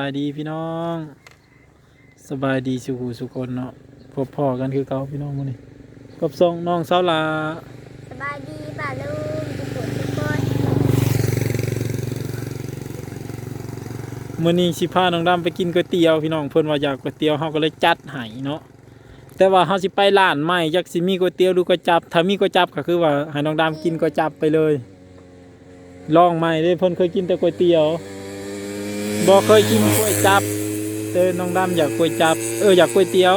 บายดีพี่น้อง สบายดีสุขูสุคนเนาะพบพ่อกันคือเก่าพี่น้องมื้อนี้กับส่งน้องสาวลาสบายดีป่าลุงทุกคนทุกคนมื้อนี้สิพาน้องดำไปกินก๋วยเตี๋ยวพี่น้องเพิ่นว่าอยากก๋วยเตี๋ยวเฮาก็เลยจัดให้เนาะแต่ว่าเฮาสิไปร้านใหม่จักสิมีก๋วยเตี๋ยวหรือก๋วยจับถ้ามีก๋วยจับก็คือว่าให้น้องดำกินก๋วยจับไปเลย ลองใหม่เด้เพิ่นเคยกินแต่ก๋วยเตี๋ยว บ่เคยกินก๋วยจับแต่น้องดำอยากก๋วยจับ เอออยากก๋วยเตี๋ยว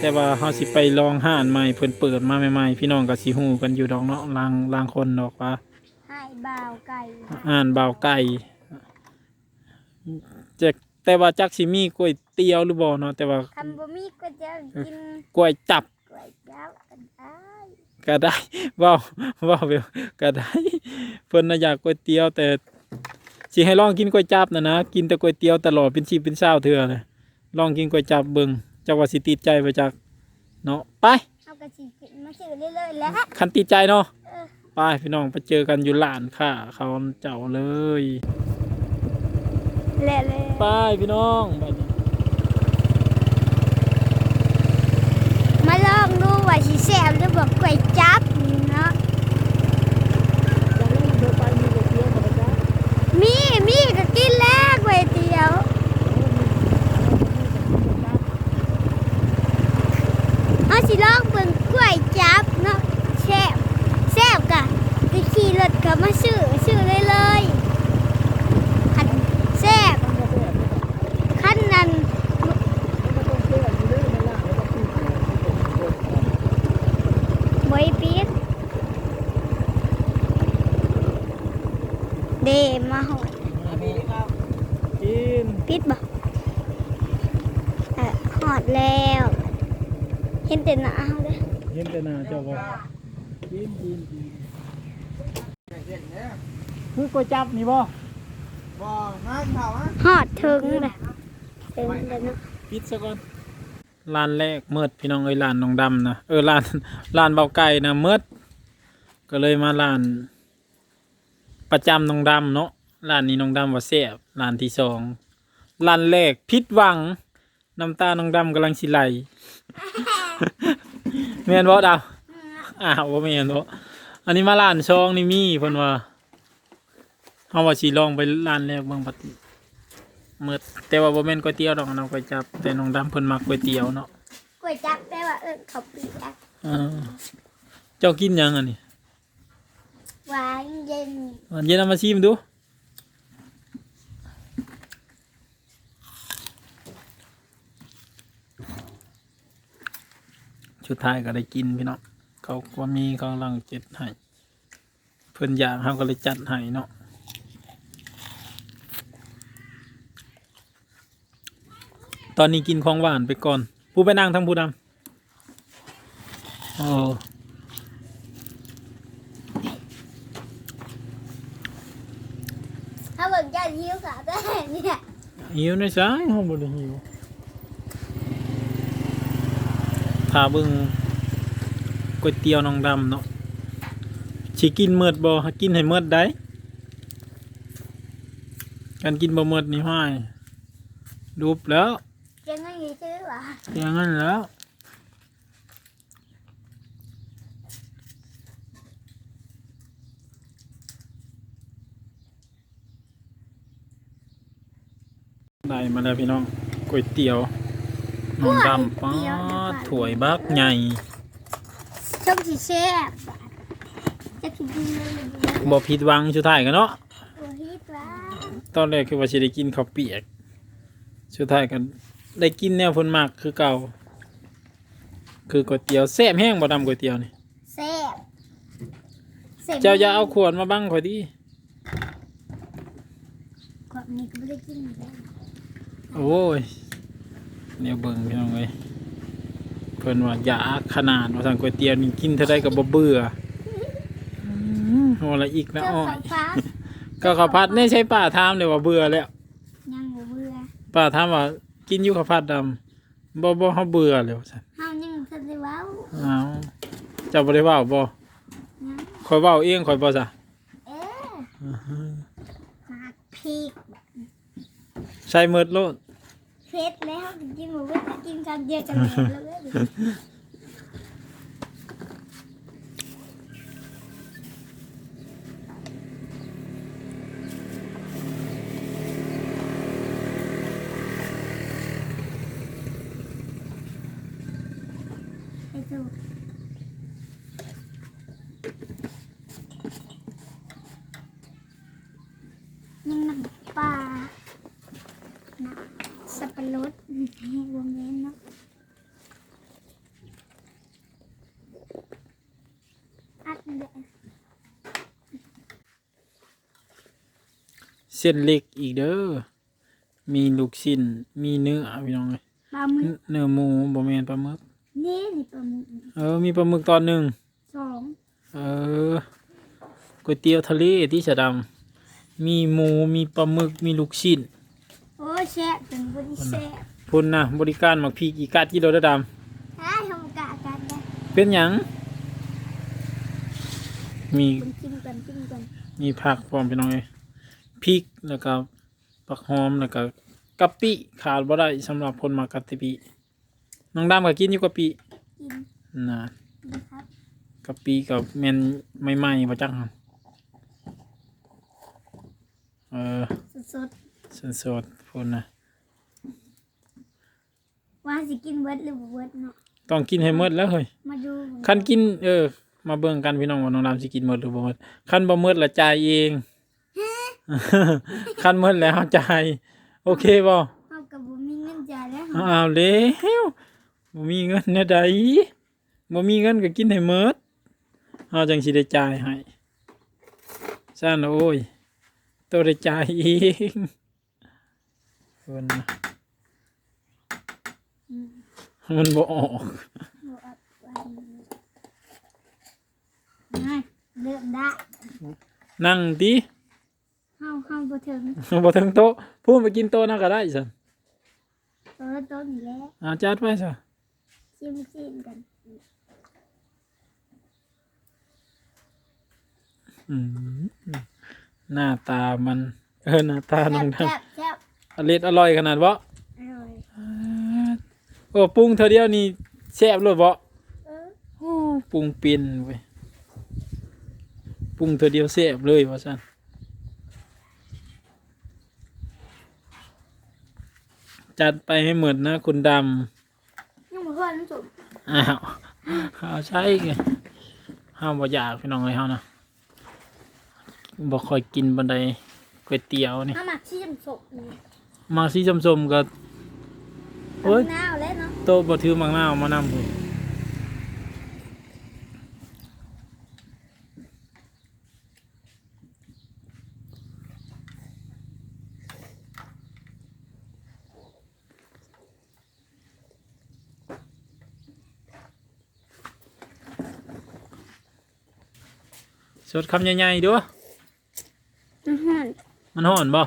แต่ว่าเฮาสิไปลองห้านใหม่เพิ่นเปิดมาใหม่ๆพี่น้องก็สิฮู้กันอยู่ดอกเนาะลางลางคนดอกว่าให้บ่าวไก่อ่านเบาวไก่จะแต่ว่าจักสิมีก๋วยเตี๋ยวหรือบ่เนาะแต่ว่าคำบ่มีก็จะกินก๋วยจับก๋วยจั๊บกันได้ก็ได้เว้าเว้าเบลก็ได้เพิ่นน่ะอยากก๋วยเตี๋ยวแต่ สิให้ลองกินก๋วยจับนะนะกินแต่ก๋วยเตี๋ยวตลอดเป็นชีพเป็นเช้าเทื่อเลยลองกินก๋วยจับเบิ่งจักว่าสิติดใจบ่จักเนาะไปเอากระสีมาซื้อเรื่อยๆแล้วคันติดใจเนาะเออไปพี่น้องไปเจอกันอยู่ร้านค่ะ เขาเจ้าเลยเละเลยไปพี่น้องไปนี่มาลองดูว่าสิแซ่บหรือบ่ก๋วยจั๊บเนาะ มีมีก็กินแล้วก๋วยเตี๋ยว เอาสิลองเบิ่งก๋วยจับเนาะแซ่บแซ่บกะไปขี่รถกลับมาซื้อซื้อเลยเลยคันแซ่บคันนั้น บอยปิดเดมาหอด กิน ปิดบ่เออหอ ดแล้ว เห็นแต่หน้าเขาเด้อเห็นแต่หน้าเจ้าบ่กินกินกินคือกวยจับนี่บ่บ่มาเผาฮะหอดถึงเลยถึงเลยเนาะปิดซะก่อนร้านแรกเมิดพี่น้องเอ้ยร้านน้องดำนะเออร้านร้านเบาไก่นะเมิดก็เลยมาร้าน ประจำน้องดำเนาะร้านนี้น้องดำว่าแซ่บร้านที่สองร้านแรกผิดหวัง น้ำตาน้องดำกำลังสิไหลแม่นบ่ดาวอ้าวบ่แม่นบ่อันนี้มาร้านช่องนี่มีเพิ่นว่าเฮาว่าสิลองไปร้านแรกเบิ่งบัดเมิดแต่ว่าบ่แม่นก๋วยเตี๋ยวดอกเนาะก๋วยจับ แต่น้องดำเพิ่นมักก๋วยเตี๋ยวเนาะก๋วยจั๊บแปลว่าเออเขาวเปียกเออเจ้ากินหยังอันนี้หวานเย็นอันเย็นเอามาชิมดู ชุดท้ายก็ได้กินพี่เนาะเขาก็มีเขากำลังเจ็ดให้เพิ่นอยากเขาก็เลยจัดให้เนาะตอนนี้กินของหวานไปก่อน ผู้ไปนั่งทั้งผู้ดำโอ้ถ้าเบิ่งจะหิวค่ะแต่เนี่ยหิวในสายห้องบริหิว ถ้าเบิ่งก๋วยเตี๋ยวน้องดำเนาะสิกินเมิดบ่หากินให้เมิดได้การกินบ่เมิดนี่ห้ายรูปแล้วจะงั้นอยู่ซื้อวะอย่างนั้นแล้วได้มาแล้วพี่น้องก๋วยเตี๋ยว น้องดำป้าดถ้วยบักใหญ่ชมสิแซ่บจะกินเลยบ่ผิดหวังสุดท้ายกันเนาะโอ้ยปลาตอนแรกคือว่าสิได้กินข้าวเปียกสุดท้ายกันได้กินแนวเพิ่นมักคือเก่า คือก๋วยเตี๋ยวแซ่บแห้งบ่ดำก๋วยเตี๋ยวนี่แซ่บแซ่บเจ้าอย่าเอาขวดมาบังข่อยดิกว่านี้ก็ไม่ได้กินเลย โอ้ยแนวเบิ่งพี่น้องเอ้ยเพิ่นว่าอยาขนาดว่าสั่งก๋วยเตี๋ยวนี่กินเท่าใดก็บ่เบื่ออืมโหละอีกนะเจ้าอ้อขยองฟ้าก็ข้าวผัดนี่ใช้ป้าถามเลยว่าเบื่อแล้วยังบ่เบื่อป้าถามว่ากินอยู่ข้าวผัดดำบ่บ่เฮาเบื่อแล้วว่าซั่นเฮายังทันได้เว้าอ้าวเจ้าบ่ได้เว้าบ่ยังข่อยเว้าเองข่อยบ่ซะเอ๊ะหากพริกใส่เมิดโลด เผ็ดแล้วกินหมูเผ็ดกินคำเดียวกันแล้วเลยไปดูนี่น้ำปลาน้ำสับปะรดให้วงเว้นเนาะอัดเดะ เส้นเล็กอีกเด้อ มีลูกชิ้น มีเนื้อพี่น้องเลยปลาหมึกเนื้อหมูบ่แม่นปลาหมึก นี่นี่ปลาหมึกเออ มีปลาหมึกตอนหนึ่ง สองเออก๋วยเตี๋ยวทะเลที่สะดำมีหมู มีปลาหมึก มีลูกชิ้นโอ้แซ่บเป็นบริแซ่บพุ่นนะบริการหมักพีกี่กัดกิโลเด้อดถ้าทำกะกันได้ำเป็นหยัง มีคุณกินกันกินกัน มีผักพร้อมพี่น้องเอ้ย พริกแล้วก็ผักหอมแล้วก็กะปิขาดบ่ได้สำหรับคนมากกะปิน้องดำก็กินอยู่กะปิกินนะนะครับกะปิกับแม่นใหม่ๆบ่จักหั่นเออสดสดๆพุ่นนะๆว่าสิกินเบิดหรือบ่เบิดเนาะต้องกินให้หมดแล้วเฮ้ยมาดูคันกินเออ มาเบิ่งกันพี่น้องว่าน้องดำสิกินหมดหรือบ่หมดคันบ่หมดละจ่ายเอง คันหมดแล้วจ่ายโอเคบ่เอากับบ่มีเงินจ่ายแล้วอ้าวแล้วบ่มีเงินแน่ใดบ่มีเงินก็กินให้หมดเฮาจังสิได้จ่ายให้ซ่านโอ้ยตัวได้จ่ายเองเพิ่นน่ะอืมมันบ่ออกบ่อัดไว้ง่ายเริ่มได้ นั่งติเฮาเฮาบ่ถึงบ่ถึงโต๊ะพูดไปกินโต๊ะนั่นก็ได้ซั่นตัวต้นแล้วอาจัดไว้ซะชิมชิมกันอืมหน้าตามันเออหน้าตาน้องดำแซ่บแซ่บอร่อยอร่อยขนาดบ่อร่อยโอ้ปรุงเธอเดียวนี่แซ่บเลยบ่เออโอ้ปรุงเป็นเว้ยปรุงเธอเดียวแซ่บเลยว่าซั่น จัดไปให้หมดนะ คุณดยังบ่พอน้ำส้มำอ้าวเอาใช่ไงห้ามบ่อยากพี่น้องเลยเฮานะบ่ค่อยกินบันไดก๋วยเตี๋ยวนี่เอามาชิมสมนี่มาสีส้มๆก็โอ้ยมะนาวแล้วเนาะ โตะบ่ถือมังนาวมานำพุ่น สดคำใหญ่ๆด้วยอื้อหือมันห่อนบ่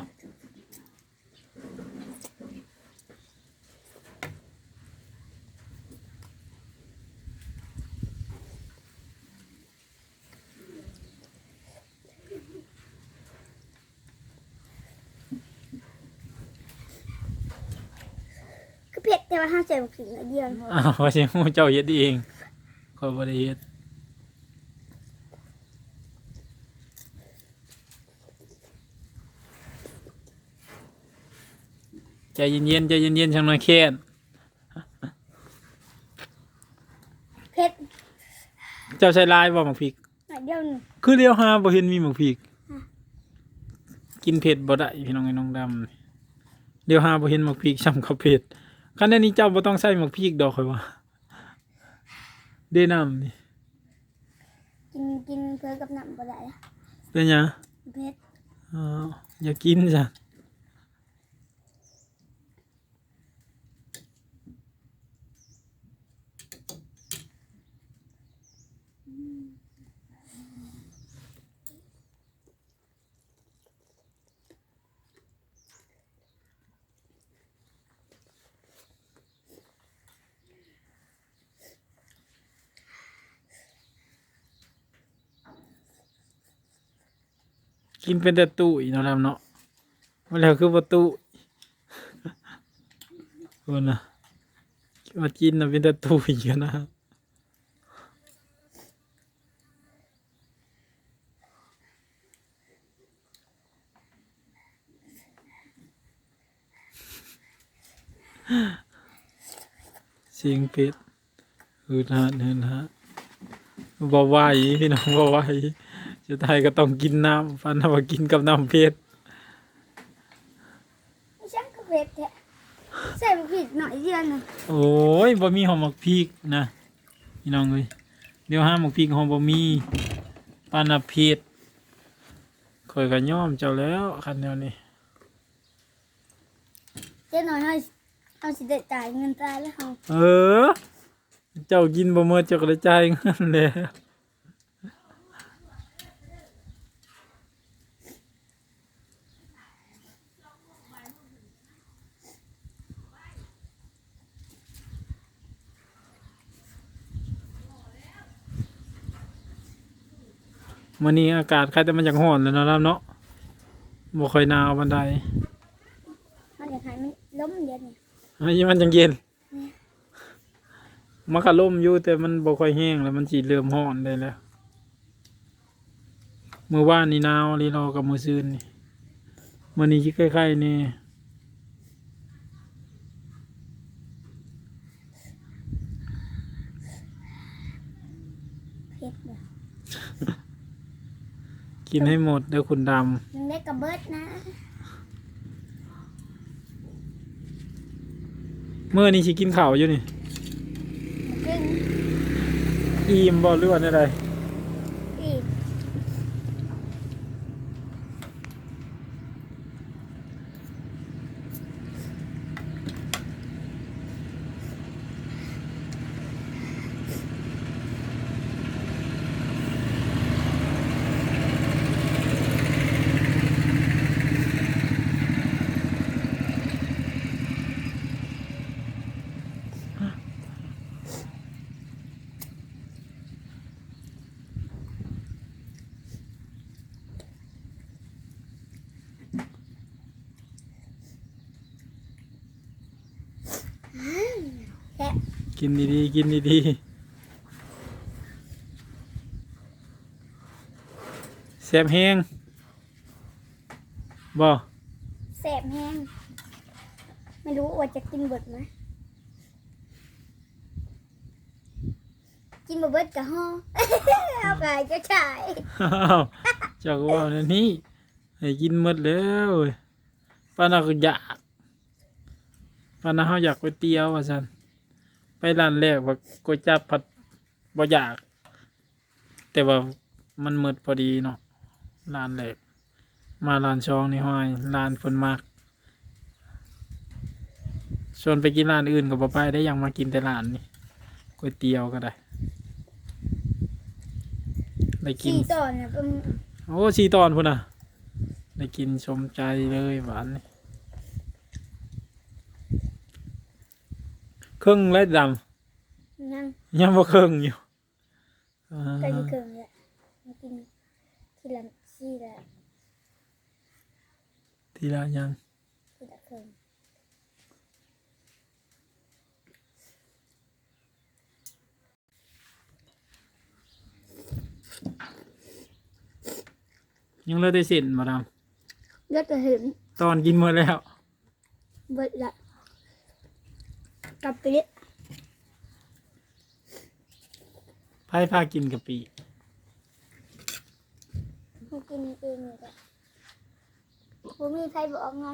คือเผ็ดแต่ว่าห้าใส่บักขิงอันเดียวอ้าวว่าสิฮู้เจ้าเฮ็ดเองขอยบ่ได้เฮ็ด ใจเย็นๆใจเย็นๆช่างน้อยแค้นเผ็ดเจ้าใช้ลายบ่หมักพริกอันเดียวหนึ่งคือเลี้ยวหาบ่เห็นมีหมักพริก กินเผ็ดบ่ได้พี่น้องไอ้น้องดำเดี๋ยวหาบ่เห็นหมักพริกซ้ำกับเผ็ดคันนี้เจ้าบ่ต้องใส่หมักพริกดอกข่อยว่าเด้น้ำนี่กินกินเพื่อกับน้ำบ่ได้อะเป็นหยังเผ็ด อ๋ออย่ากินจ้ะ กินเป็นแต่ตู้อีกเนาะครับเนาะว่าแล้วคือบ่ตู้คนนะมากินนะเป็นตะตุยกันนะเสียงเป็ดฮืดฮะฮืดฮะบ่ไหวพี่น้องบ่ไหว จะตายก็ต้องกินน้ำฟันเอามากินกับน้ำเป็ดไม่ช่างกระเพ็ดแท้ใส่ผิดหน่อยเดียวหนึงโอ้ยบ่มีหอมหมกพริกนะพี่น้องเอ้ยเดี๋ยวห้ามหมกพริกหอมบ่มีปานาเพชรคอยก็ย่อมเจ้าแล้วคันแนวนี้เจ้าหน่อยเฮาเอาสิได้จ่ายเงินตายแล้วเฮาเออ เจ้ากินบ่เมื่อเจ้าก็ได้จ่ายเงินแล้ว มื้อนี้อากาศใครแต่มันอยากร้อนแล้วเนาะครับเนาะบ่ค่อยหนาวปานใดมันอยากให้มันล้มเดียวนี่อันนี้มันจังเย็นมันก็ล่มอยู่แต่มันบ่ค่อยแห้งแล้วมันสิเริ่มร้อนได้แล้วเมื่อวานนี่หนาวลีรอกับมื้อซืนนี่มื้อนี้สิคล้ายๆนี่ เผ็ดเด้อ กินให้หมดเด้อคุณดำมันได้กระเบิดนะเมื่อนี้สิกินข้าวอยู่นี่ครึ่งอิ่มบ่หรือว่าอะไร อีก แค่ กินดีๆ กินดีๆแซ่บแห้งบ่แสบแห้ง ไม่รู้ว่าจะกินเบิดไหมกินบเบิดกับห่อเอาไปก็ใช่อ้าวเจ้าก็ว่าแนวนี้ให้กินหมดแล้วเว้ยป้านาก็อยากป้านาเฮาอยากก๋วยเตี๋ยวว่าซั่น ไปร้านแรกว่าก๋วยจั๊บผัดบ่อยาก แต่ว่ามันหมดพอดีเนาะร้านแรกมาร้านช่องนี่ห้อยร้านเพิ่นมากชวนไปกินร้านอื่นก็บ่ไปได้ยังมากินแต่ร้านนี่ก๋วยเตี๋ยวก็ได้ได้กินขี่ต่อเนี่ยเป็น โอ้ชีตอนพุ่นอะ ได้กินชมใจเลยหวานนี่ ครึ่งและดนั่งำยังบ่ครึ่งอยู่อ่าใกล้จะเกินเลยมากินทีละทีละทีละยัง ทีละเกินยังเลิกได้เสินมาดเลือดจะเห็นำตอนกินหมดแล้ว เบิดละ กลับไปเละไพ่พากินกะปิมากินเองเลยจ้ะผมมีใครบอกไง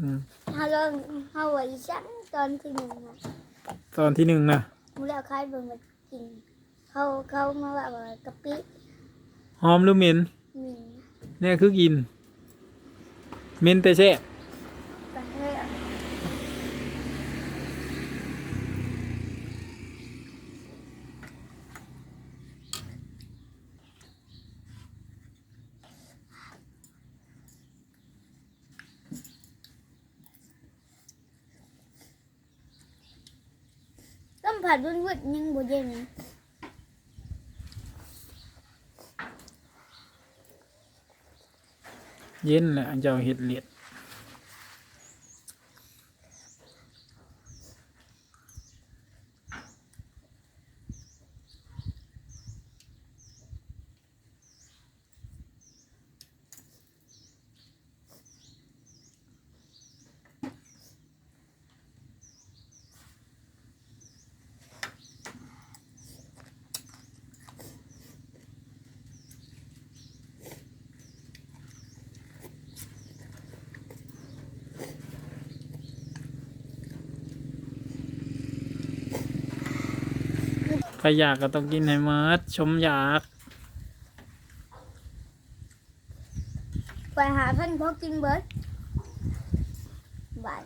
อืมเขาลองเขาไว้ชั้นตอนที่หนึ่งนะตอนที่หนึ่งนะมูแล้วใครเบิ่งมากิน เขาเขามาว่าว่ากะปิหอมหรือเหม็นมีเนี่ยคือกินเหม็นแต่แช่บ กระเทียมต้ม ผัดวุ่นวุ่นยังบ่เย็นเย็นแหละเจ้าเห็ดเลียด ใครอยากก็ต้องกินให้หมดชมอยากไปหาเพิ่นพอกินเบิดบ้าน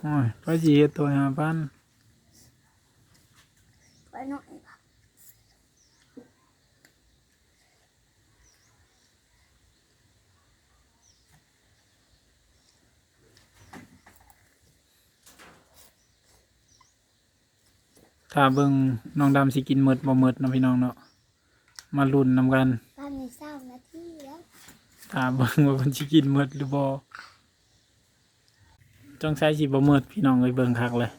โอ้ยพระจีเฮ็ดตัวหาพันไปหน่อย ถ้าเบิ่งน้องดำสิกินหมดบ่หมดเนาะพี่น้องเนาะมาลุ้นนำกันบ้านในเศร้านาทีแล้วถ้าเบิ่งว่าเพิ่นสิกินหมดหรือบ่จงใช้สิบ่หมดพี่น้องเอ้ยเบิ่งคักเลย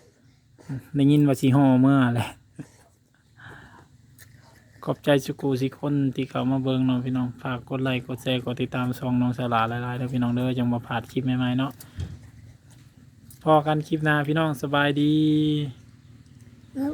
ได้ยินว่าสิห่อเมื่อแหละขอบใจสุกูสิคนที่เข้ามาเบิ่งเนาะพี่น้องฝากกดไลค์กดแชร์กดติดตามช่องน้องสลาหลายๆเด้อพี่น้องเด้อจังบ่พลาดคลิปใหม่ๆเนาะพอกันคลิปหน้าพี่น้องสบายดี แล้ว